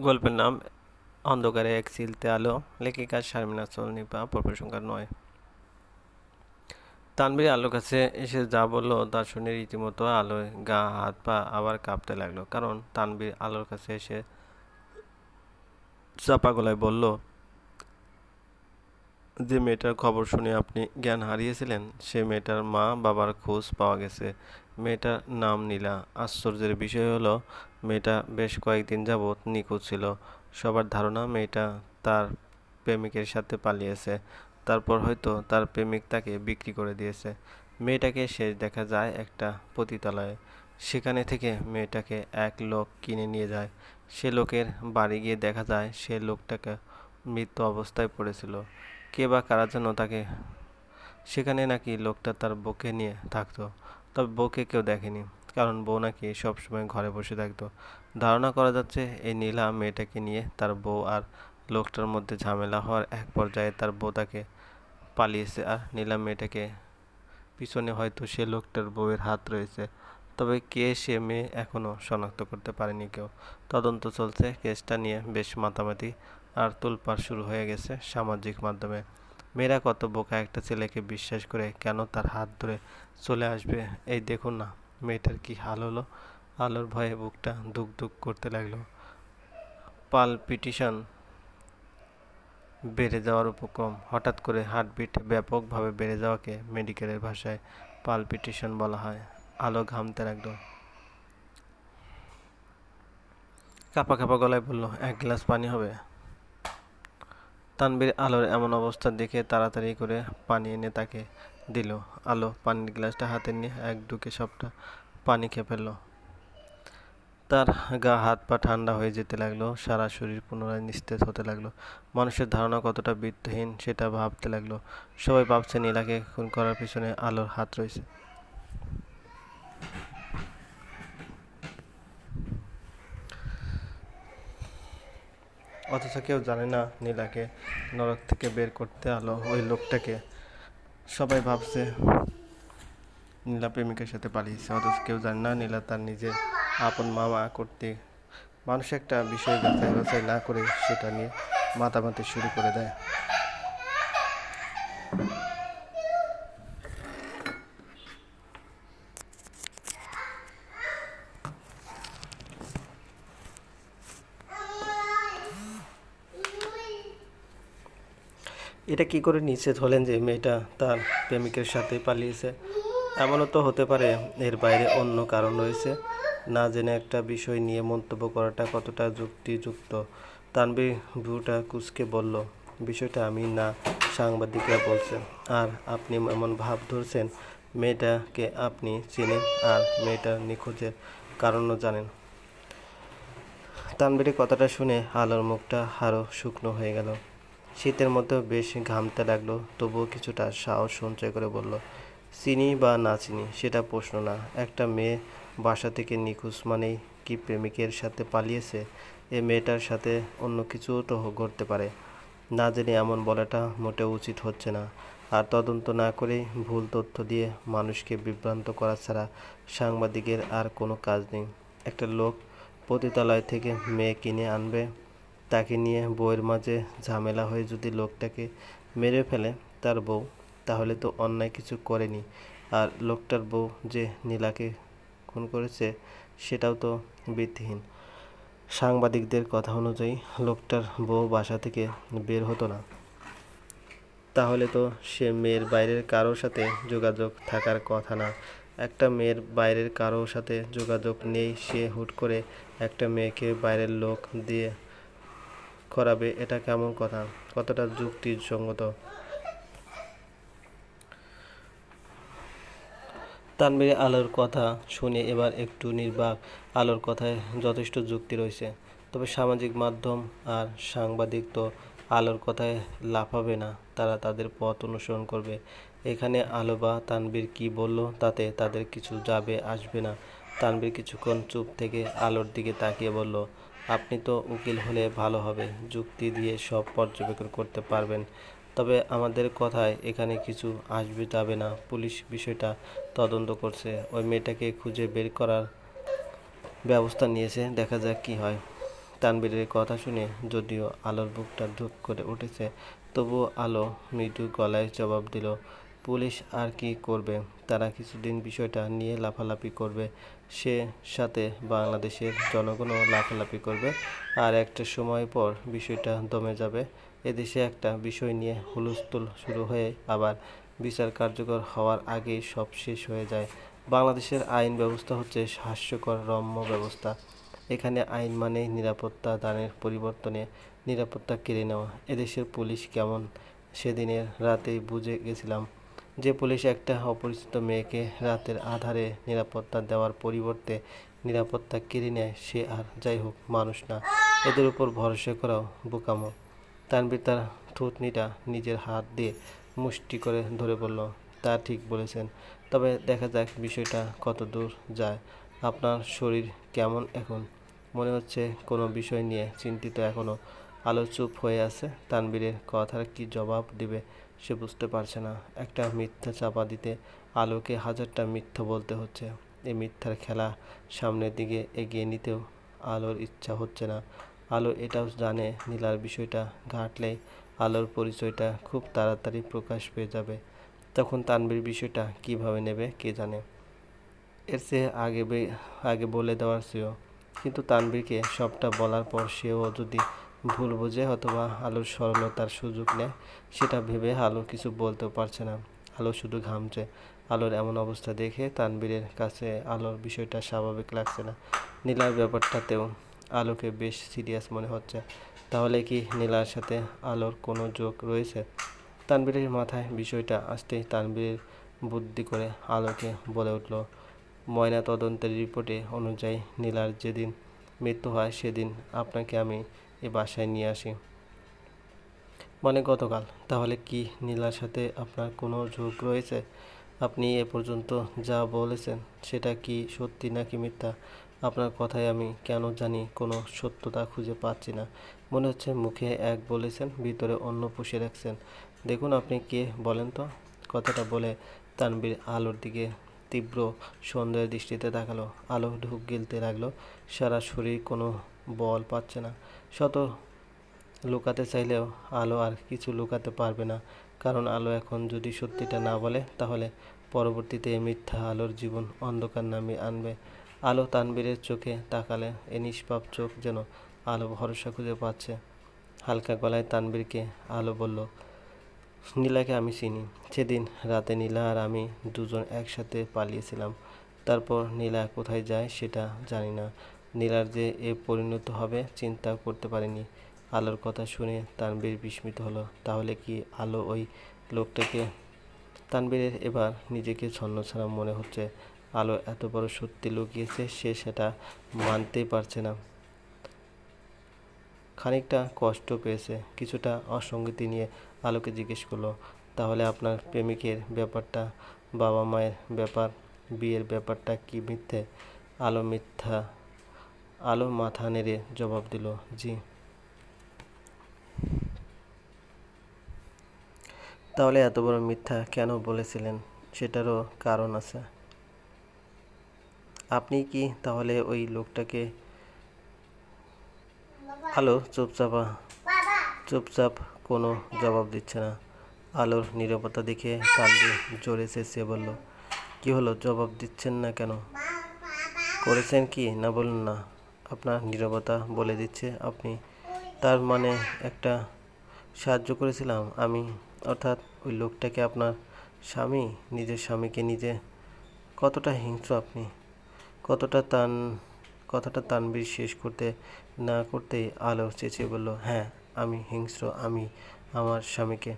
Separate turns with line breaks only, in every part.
গল্পের নাম অন্ধকারে এক সিলতে আলো, লেখিকা শারমিনা সলনিপা পর্ব সংখ্যা নয়। তানবির আলোর কাছে এসে যা বলল, তা শুনে রীতিমতো আলোয় গা, হাত, পা আবার কাঁপতে লাগল। কারণ তানবির আলোর কাছে এসে চাপা গলায় বলল যে মেয়েটার খবর শুনে আপনি জ্ঞান হারিয়েছিলেন, সে মেয়েটার মা বাবার খোঁজ পাওয়া গেছে। মেয়েটার নাম নীলা। আশ্চর্যের বিষয় হলো, মেয়েটা বেশ কয়েকদিন যাবৎ নিখোঁজ ছিল। সবার ধারণা, মেয়েটা তার প্রেমিকের সাথে পালিয়েছে। তারপর হয়তো তার প্রেমিক তাকে বিক্রি করে দিয়েছে। মেয়েটাকে শেষ দেখা যায় একটা পতিতালয়ে। সেখানে থেকে মেয়েটাকে এক লোক কিনে নিয়ে যায়। সে লোকের বাড়ি গিয়ে দেখা যায়, সে লোকটাকে মৃত্যু অবস্থায় পড়েছিল। কে বা কারা যেন তাকে? সেখানে নাকি লোকটা তার বউকে নিয়ে থাকতো। তবে বউকে কেউ দেখেনি, কারণ বউ নাকি সবসময় ঘরে বসে থাকতো। ধারণা করা যাচ্ছে, এই নীলা মেয়েটাকে নিয়ে তার বউ আর লোকটার মধ্যে ঝামেলা হওয়ার এক পর্যায়ে তার বউ তাকে পালিয়েছে আর নীলা মেয়েটাকে পিছনে হয়তো সে লোকটার বউয়ের হাত রয়েছে। তবে কে সে মেয়ে এখনও শনাক্ত করতে পারেনি কেউ? তদন্ত চলছে, কেসটা নিয়ে বেশ মাতামাতি আর তোলপাড় শুরু হয়ে গেছে সামাজিক মাধ্যমে। মেয়েরা কত বোকা একটা ছেলেকে বিশ্বাস করে কেন তার হাত ধরে চলে আসবে? এই দেখুন না, মেয়েটার কি হাল হলো? আলোর ভয়ে বুকটা দুক দুক করতে লাগল। পালপিটিশন বেড়ে যাওয়ার উপক্রম। হঠাৎ করে হার্টবিট ব্যাপকভাবে বেড়ে যাওয়াকে মেডিকেলের ভাষায় পালপিটিশন বলা হয়। আলো ঘামতে লাগল। কাপা কাপা গলায় বলল, এক গ্লাস পানি হবে? তানবীর আলোর এমন অবস্থা দেখে তাড়াতাড়ি করে পানি এনে তাকে দিল। আলো পানির গ্লাসটা হাতে নিয়ে এক ঢুকে সবটা পানি খেয়ে ফেলল। তার গা, হাত পা ঠান্ডা হয়ে যেতে লাগল, সারা শরীর পুনরায় নিস্তেজ হতে লাগল। মানুষের ধারণা কতটা বৃত্তহীন সেটা ভাবতে লাগল। সবাই ভাবছে নীলাকে খুন করার পিছনে আলোর হাত রয়েছে। অথচ কেউ জানে না নীলাকে। নরক থেকে বের করতে আলো ওই লোকটাকে। সবাই ভাবছে নীলা প্রেমিকের সাথে পালিয়েছে। অথচ কেউ জানে না নীলা তার নিজের আপন মামা করতে। মানুষ একটা বিষয় যাচাই বাছাই না করে সেটা নিয়ে মাতামাতি শুরু করে দেয়। এটা কি করে নিশ্চিত হলেন যে মেয়েটা তার প্রেমিকের সাথে পালিয়েছে? এমনও তো হতে পারে, এর বাইরে অন্য কারণ রয়েছে। না জেনে একটা বিষয় নিয়ে মন্তব্য করাটা কতটা যুক্তিযুক্ত? তানবীর ভ্রুটা কুচকে বলল, বিষয়টা আমি না, সাংবাদিকরা বলছে। আর আপনি এমন ভাব ধরছেন, মেয়েটাকে আপনি চেনেন আর মেয়েটার নিখোঁজের কারণও জানেন। তানবীরের কথাটা শুনে আলোর মুখটা আরও শুকনো হয়ে গেল। শীতের মধ্যেও বেশ ঘামতে লাগল, তবুও কিছুটা সাহস সঞ্চয় করে বলল, চিনি বা না চিনি, সেটা প্রশ্ন না। একটা মেয়ে বাসা থেকে নিখোঁজ মানেই কি প্রেমিকের সাথে পালিয়েছে? এ মেয়েটার সাথে অন্য কিছুও তো ঘটতে পারে। না জেনে এমন বলাটা মোটেও উচিত হচ্ছে না। আর তদন্ত না করেই ভুল তথ্য দিয়ে মানুষকে বিভ্রান্ত করা ছাড়া সাংবাদিকের আর কোনো কাজ নেই। একটা লোক পতিতালয় থেকে মেয়ে কিনে আনবে তাকে নিয়ে বউয়ের মাঝে ঝামেলা হয়ে যদি লোকটাকে মেরে ফেলে তার বউ, তাহলে তো অন্যায় কিছু করেনি। আর লোকটার বউ যে নীলাকে খুন করেছে, সেটাও তো ভিত্তিহীন। সাংবাদিকদের কথা অনুযায়ী লোকটার বউ বাসা থেকে বের হতো না। তাহলে তো সে মেয়ের বাইরের কারোর সাথে যোগাযোগ থাকার কথা না। একটা মেয়ের বাইরের কারোর সাথে যোগাযোগ নেই, সে হুট করে একটা মেয়েকে বাইরের লোক দিয়ে করাবে, এটা কেমন কথা? কতটা যুক্তিসঙ্গত? তানবীর আলোর কথা শুনে এবার একটু নির্বাক আলোর কথায় যথেষ্ট যুক্তি রয়েছে। তবে সামাজিক মাধ্যম আর সাংবাদিক তো আলোর কথায় লাফাবে না, তারা তাদের পথ অনুসরণ করবে। এখানে আলো বা তানবীর কি বলল তাতে তাদের কিছু যাবে, আসবে না। তানবীর কিছুক্ষণ চুপ থেকে আলোর দিকে তাকিয়ে বলল আপনি তো উকিল হলে ভালো হবে, যুক্তি দিয়ে সব পর্যবেক্ষণ করতে পারবেন। তবে আমাদের কথায় এখানে কিছু আসবে যাবে না। পুলিশ বিষয়টা তদন্ত করছে। ওই মেয়েটাকে খুঁজে বের করার ব্যবস্থা নিয়েছে। দেখা যাক কি হয়। তানবীরের কথা শুনে যদিও আলোর বুকটা ধুক করে উঠেছে, তবুও আলো মৃদু গলায় জবাব দিল পুলিশ আর কি করবে? তারা কিছুদিন বিষয়টা নিয়ে লাফালাফি করবে। সে সাথে বাংলাদেশের জনগণও লাফালাফি করবে। আর একটা সময় পর বিষয়টা দমে যাবে। এদেশে একটা বিষয় নিয়ে হুলস্থুল শুরু হয়ে আবার বিচার কার্যকর হওয়ার আগেই সব শেষ হয়ে যায়। বাংলাদেশের আইন ব্যবস্থা হচ্ছে হাস্যকর রম্য ব্যবস্থা। এখানে আইন মানেই নিরাপত্তা, দানের পরিবর্তনে নিরাপত্তা কেড়ে নেওয়া। এদেশের পুলিশ কেমন? সেদিনের রাতেই বুঝে গেছিলাম। যে পুলিশ একটা অপরিচিত মেয়েকে রাতের আধারে নিরাপত্তা দেওয়ার পরিবর্তে নিরাপত্তা কেড়ে নেয়, সে আর যাই হোক মানুষ না। এদের উপর ভরসা করাও বোকামো। তানবীর তার থুতনিটা নিজের হাত দিয়ে মুষ্টি করে ধরে বলল, তা ঠিক বলেছেন। তবে দেখা যাক বিষয়টা কত দূর যায়। আপনার শরীর কেমন এখন? মনে হচ্ছে কোনো বিষয় নিয়ে চিন্তিত এখনও আলো চুপ হয়ে আছে। তানবীরের কথার কি জবাব দিবে সে বুঝতে পারছে না। একটা মিথ্যা চাপা দিতে আলোকে হাজারটা মিথ্যা বলতে হচ্ছে। এই মিথ্যার খেলা সামনের দিকে এগিয়ে নিতেও আলোর ইচ্ছা হচ্ছে না। আলো এটাও জানে নীলার বিষয়টা ঘাটলেই আলোর পরিচয়টা খুব তাড়াতাড়ি প্রকাশ পেয়ে যাবে। তখন তানবীর বিষয়টা কীভাবে নেবে কে জানে। এর চেয়ে আগে আগে বলে দেওয়ার চেয়েও। কিন্তু তানবীরকে সবটা বলার পর সেও যদি ভুল বুঝে অথবা আলোর সরলতার সুযোগ নেয়, সেটা ভেবে আলো কিছু বলতেও পারছে না। আলো শুধু ঘামছে। আলোর এমন অবস্থা দেখে তানবীরের কাছে আলোর বিষয়টা স্বাভাবিক লাগছে না। নীলার ব্যাপারটাতেও আলোকে বেশ সিরিয়াস মনে হচ্ছে। তাহলে কি নীলার সাথে আলোর কোনো যোগ রয়েছে? তানবীরের মাথায় বিষয়টা আসতেই তানবীর বুদ্ধি করে আলোকে বলে উঠল ময়না তদন্তের রিপোর্টে অনুযায়ী নীলার যেদিন মৃত্যু হয়, সেদিন আপনাকে আমি এ বাসায় নিয়ে আসি। মানে গতকাল। তাহলে কি নীলার সাথে আপনার কোনো যোগ রয়েছে? আপনি এ পর্যন্ত যা বলেছেন সেটা কি সত্যি নাকি মিথ্যা? আপনার কথায় আমি কেন জানি কোনো সত্যতা খুঁজে পাচ্ছি না। মনে হচ্ছে মুখে এক বলেছেন, ভিতরে অন্য পুষে রাখছেন। দেখুন আপনি কে বলেন তো? কথাটা বলে তানবীর আলোর দিকে তীব্র সন্দেহের দৃষ্টিতে তাকালো। আলো ঢুক গিলতে লাগল। সারা শরীর কোনো বল পাচ্ছে না। শত লুকাতে চাইলেও আলো আর কিছু লুকাতে পারবে না। কারণ আলো এখন যদি সত্যিটা না বলে, তাহলে পরবর্তীতে মিথ্যা আলোর জীবন অন্ধকার নামিয়ে আনবে। আলো তানবীরের চোখে তাকালে এ নিষ্পাপ চোখ যেন আলো ভরসা খুঁজে পাচ্ছে। হালকা গলায় তানবীরকে আলো বলল, নীলাকে আমি চিনি। সেদিন রাতে নীলা আর আমি দুজন একসাথে পালিয়েছিলাম। তারপর নীলা কোথায় যায় সেটা জানি না। নীলার যে এ পরিণত হবে, চিন্তা করতে পারেনি। আলোর কথা শুনে তানবীর বিস্মিত হলো। তাহলে কি আলো ওই লোকটাকে? তানবীরের এবার নিজেকে ছন্নছাড়া মনে হচ্ছে, আলো এত বড় সত্যি লুকিয়েছে সে সেটা মানতেই পারছে না। খানিকটা কষ্ট পেয়েছে, কিছুটা অসঙ্গতি নিয়ে আলোকে জিজ্ঞেস করল, তাহলে আপনার প্রেমিকের ব্যাপারটা বাবা মায়ের ব্যাপার, বিয়ের ব্যাপারটা কি মিথ্যে? আলো মিথ্যা আলো মাথা নেড়ে জবাব দিল, জি। তাহলে এত বড় মিথ্যা কেন বলেছিলেন? সেটারও কারণ আছে। আপনি কি তাহলে ওই লোকটাকে আলো চুপচাপা, চুপচাপ কোনো জবাব দিচ্ছে না? আলোর নিরাপত্তা দেখে কান্দে জোরে চেঁচিয়ে বলল, কি হলো? জবাব দিচ্ছেন না কেন? করেছেন কি? না বলুন না। আপনার নীরবতা বলে দিচ্ছে। আপনি তার মানে একটা সাহায্য করেছিলাম। আমি, অর্থাৎ ওই লোকটাকে আপনার স্বামী, নিজের স্বামীকে নিজে কতটা হিংস্র আপনি, কতটা তান, কথাটা তানবির শেষ করতে, না করতেই আলো চেঁচিয়ে বলল হ্যাঁ আমি হিংস্র, আমি আমার স্বামীকে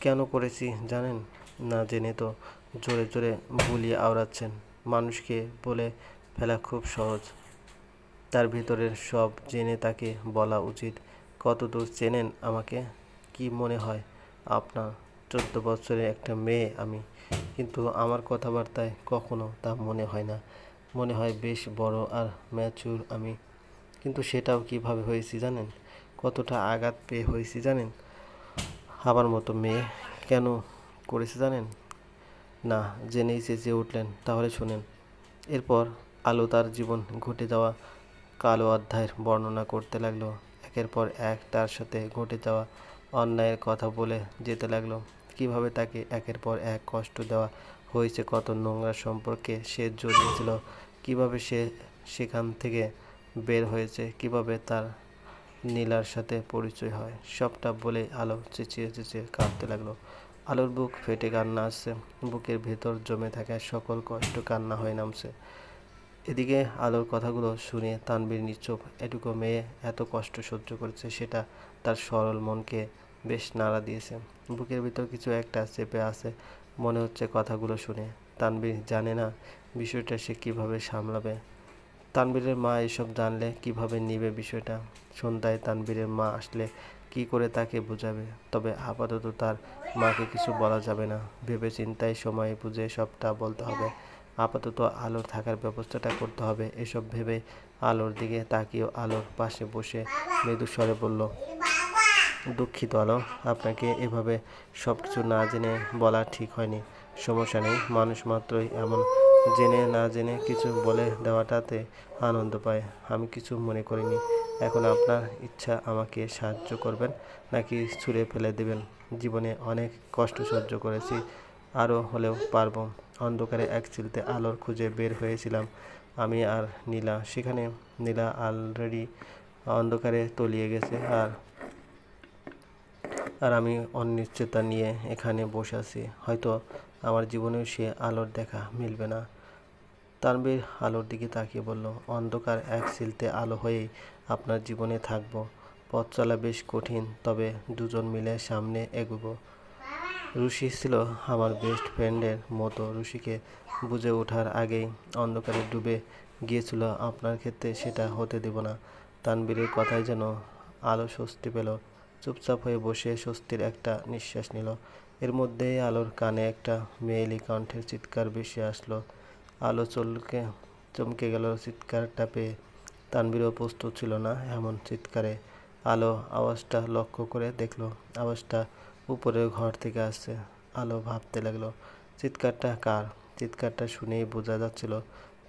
কেন করেছি জানেন? না জেনে তো জোরে জোরে বুলিয়ে আওড়াচ্ছেন। মানুষকে বলে ফেলা খুব সহজ। তার ভিতরের সব জেনে তাকে বলা উচিত। কতদূর চেনেন আমাকে? কি মনে হয়? আপনার চোদ্দ বছরের একটা মেয়ে আমি। কিন্তু আমার কথাবার্তায় কখনো তা মনে হয় না। মনে হয় বেশ বড় আর ম্যাচুর আমি। কিন্তু সেটাও কীভাবে হয়েছি জানেন? কতটা আঘাত পেয়ে হয়েছি জানেন? আমার মতো মেয়ে কেন করেছে জানেন? না, জেনেই চেঁচিয়ে উঠলেন, তাহলে শুনেন। এরপর আলো তার জীবন ঘটে যাওয়া কালো অধ্যায়ের বর্ণনা করতে লাগল। একের পর এক তার সাথে ঘটে যাওয়া অন্যায়ের কথা বলে যেতে লাগল। কীভাবে তাকে একের পর এক কষ্ট দেওয়া হয়েছে, কত নোংরা সম্পর্কে সে জড়িয়েছিল, কীভাবে সে সেখান থেকে বের হয়েছে, কীভাবে তার নীলার সাথে পরিচয় হয়, সবটা বলে আলো চেঁচিয়ে চেঁচিয়ে কাঁদতে লাগল। আলোর বুক ফেটে কান্না আসছে। বুকের ভেতর জমে থাকা সকল কষ্ট কান্না হয়ে নামছে। এদিকে আলোর কথাগুলো শুনে তানবীর নিশ্চুপ, এটুকু মেয়ে এত কষ্ট সহ্য করেছে, সেটা তার সরল মনকে বেশ নাড়া দিয়েছে। বুকের ভিতর কিছু একটা চেপে আছে মনে হচ্ছে কথাগুলো শুনে। তানবীর জানে না বিষয়টা সে কীভাবে সামলাবে। তানবীরের মা এসব জানলে কীভাবে নিবে বিষয়টা? সন্ধ্যায় তানবীরের মা আসলে কি করে তাকে বোঝাবে? তবে আপাতত তার মাকে কিছু বলা যাবে না। ভেবে চিন্তায় সময় বুঝে সবটা বলতে হবে। আপাতত আলোর থাকার ব্যবস্থাটা করতে হবে। এসব ভেবে আলোর দিকে তাকিয়ে আলোর পাশে বসে মৃদু স্বরে বলল, দুঃখিত আলো, আপনাকে এভাবে সব কিছু না জেনে বলা ঠিক হয়নি। সমস্যা নেই, মানুষ মাত্রই এমন। জেনে না জেনে কিছু বলে দেওয়াটাতে আনন্দ পায়। আমি কিছু মনে করিনি। এখন আপনার ইচ্ছা আমাকে সাহায্য করবেন নাকি ছুঁড়ে ফেলে দেবেন? জীবনে অনেক কষ্ট সহ্য করেছি। আরও হলেও পারব। অন্ধকারে এক চিলতে আলোর খুঁজে বের হয়েছিলাম আমি আর নীলা। সেখানে নীলা অলরেডি অন্ধকারে তলিয়ে গেছে আর আর আমি অনিশ্চয়তা নিয়ে এখানে বসে আছি। হয়তো আমার জীবনেও সে আলোর দেখা মিলবে না। তানবীর আলোর দিকে তাকিয়ে বলল, অন্ধকার এক সিলতে আলো হয়েই আপনার জীবনে থাকব। পথ চলা বেশ কঠিন, তবে দুজন মিলে সামনে এগোবো। রুশি ছিল আমার বেস্ট ফ্রেন্ডের মতো। রুশিকে বুঝে ওঠার আগেই অন্ধকারে ডুবে গিয়েছিল, আপনার ক্ষেত্রে সেটা হতে দেব না। তানবীরের কথায় যেন আলো স্বস্তি পেল। চুপচাপ হয়ে বসে স্বস্তির একটা নিঃশ্বাস নিল। এর মধ্যেই আলোর কানে একটা মেয়েলি কণ্ঠের চিৎকার ভেসে আসলো। আলো চলকে, চমকে গেল চিৎকারটা পেয়ে। তানবীরও প্রস্তুত ছিল না এমন চিৎকারে। আলো আওয়াজটা লক্ষ্য করে দেখল। আওয়াজটা উপরের ঘর থেকে আসছে। আলো ভাবতে লাগল, চিৎকারটা কার? চিৎকারটা শুনেই বোঝা যাচ্ছিল,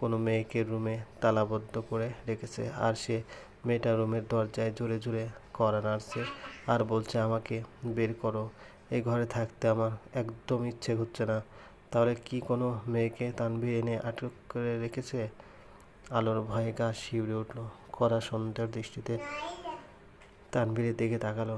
কোনো মেয়েকে রুমে তালাবদ্ধ করে রেখেছে, আর সে মেয়েটা রুমের দরজায় জোরে জোরে করা নাড়ছে আর বলছে, আমাকে বের করো এই ঘরে থাকতে আমার একদম ইচ্ছে হচ্ছে না। তাহলে কি কোনো মেয়েকে তানভীর এনে আটক করে রেখেছে? আলোর ভয়ে গা শিউরে উঠল। কড়া সন্ধ্যার দৃষ্টিতে তানভীরের দিকে তাকালো।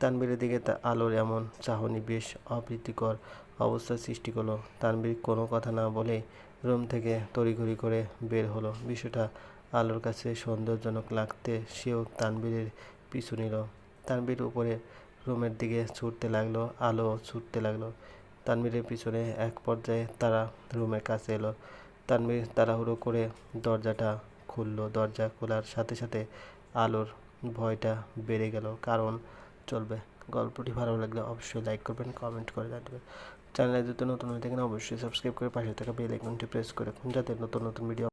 তানভীরের দিকে তা আলোর এমন চাহনি বেশ অপ্রীতিকর অবস্থার সৃষ্টি করল। তানভীর কোনো কথা না বলেই রুম থেকে তড়িঘড়ি করে বের হলো। বিষয়টা আলোর কাছে সৌন্দর্যজনক লাগতে সেও তানভীরের পিছু নিল। তানভীর উপরে রুমের দিকে ছুটতে লাগল, আলো ছুটতে লাগল। তানভীরের পিছনে এক পর্যায়ে তারা রুমের কাছে এলো। তানভীর তাড়াহুড়ো করে দরজাটা খুললো। দরজা খোলার সাথে সাথে আলোর ভয়টা বেড়ে গেল। কারণ চলবে। গল্পটি ভালো লাগলে অবশ্যই লাইক করবেন কমেন্ট করে জানাবেন। চ্যানেলে যদি নতুন হয়ে থাকেন, অবশ্যই সাবস্ক্রাইব করে পাশে থাকা বেল আইকনটি প্রেস করে যাতে নতুন নতুন ভিডিও